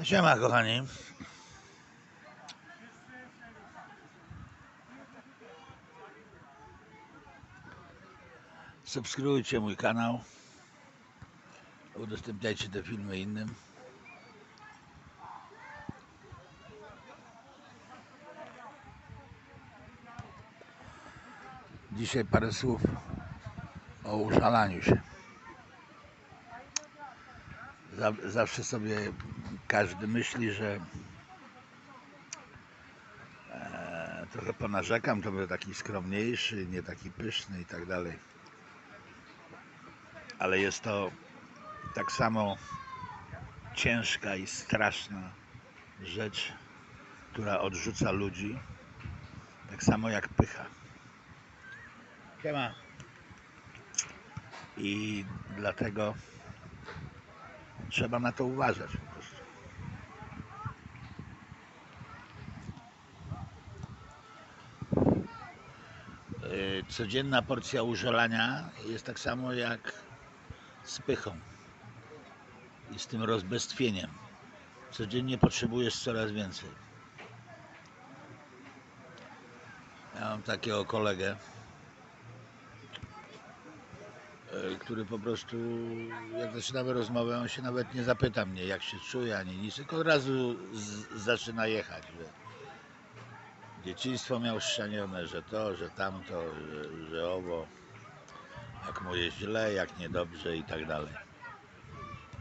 Siema kochani. Subskrybujcie mój kanał. Udostępniajcie te filmy innym. Dzisiaj parę słów o uszalaniu się. Za- Zawsze sobie każdy myśli, że e, trochę ponarzekam, to był taki skromniejszy, nie taki pyszny i tak dalej. Ale jest to tak samo ciężka i straszna rzecz, która odrzuca ludzi, tak samo jak pycha. Siema. I dlatego trzeba na to uważać po prostu. Yy, Codzienna porcja użalania jest tak samo jak z pychą i z tym rozbestwieniem. Codziennie potrzebujesz coraz więcej. Ja mam takiego kolegę, e, który po prostu, jak zaczynamy rozmowę, on się nawet nie zapyta mnie, jak się czuje, ani nic, tylko od razu zaczyna jechać. Że dzieciństwo miał szczanione, że to, że tamto, że, że owo, jak mu jest źle, jak niedobrze i tak dalej.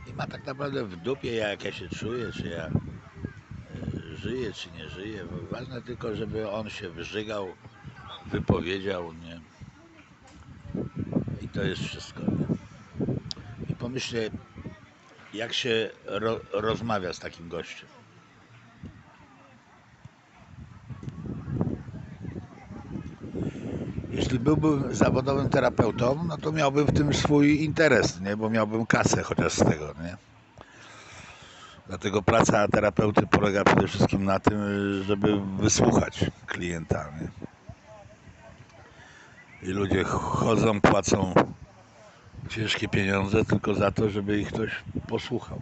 I ma tak naprawdę w dupie, jak ja się czuję, czy ja e, żyję, czy nie żyję. Ważne tylko, żeby on się wyżygał, wypowiedział, nie? I to jest wszystko. Nie? I pomyślę, jak się ro, rozmawia z takim gościem. Jeśli byłbym zawodowym terapeutą, no to miałbym w tym swój interes, nie? bo miałbym kasę chociaż z tego. Nie? Dlatego praca terapeuty polega przede wszystkim na tym, żeby wysłuchać klienta. Nie? I ludzie chodzą, płacą ciężkie pieniądze tylko za to, żeby ich ktoś posłuchał.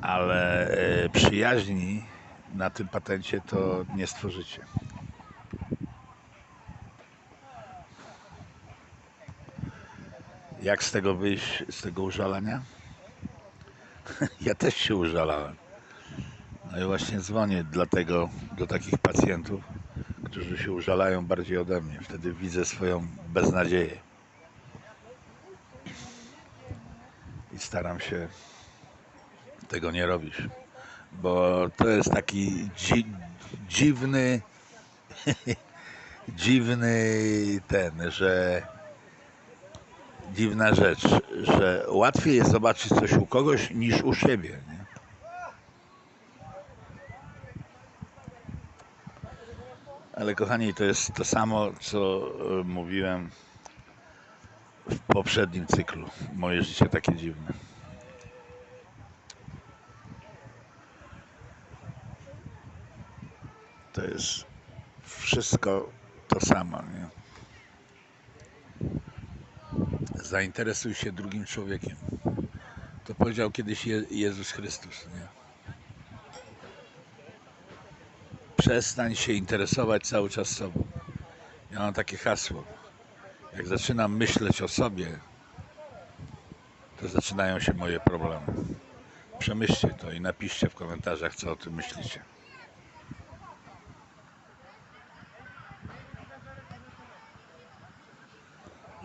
Ale e, przyjaźni na tym patencie to nie stworzycie. Jak z tego wyjść, z tego użalania? Ja też się użalałem. No i właśnie dzwonię dlatego do takich pacjentów, którzy się użalają bardziej ode mnie. Wtedy widzę swoją beznadzieję. I staram się tego nie robić. Bo to jest taki dzi dziwny, dziwny ten, że dziwna rzecz, że łatwiej jest zobaczyć coś u kogoś niż u siebie. Nie? Ale kochani, to jest to samo, co e, mówiłem w poprzednim cyklu. Moje życie takie dziwne. To jest wszystko to samo. Nie? Zainteresuj się drugim człowiekiem. To powiedział kiedyś Je- Jezus Chrystus. Nie? Przestań się interesować cały czas sobą. Ja mam takie hasło. Jak zaczynam myśleć o sobie, to zaczynają się moje problemy. Przemyślcie to i napiszcie w komentarzach, co o tym myślicie.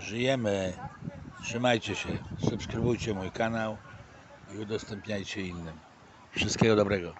Żyjemy. Trzymajcie się. Subskrybujcie mój kanał i udostępniajcie innym. Wszystkiego dobrego.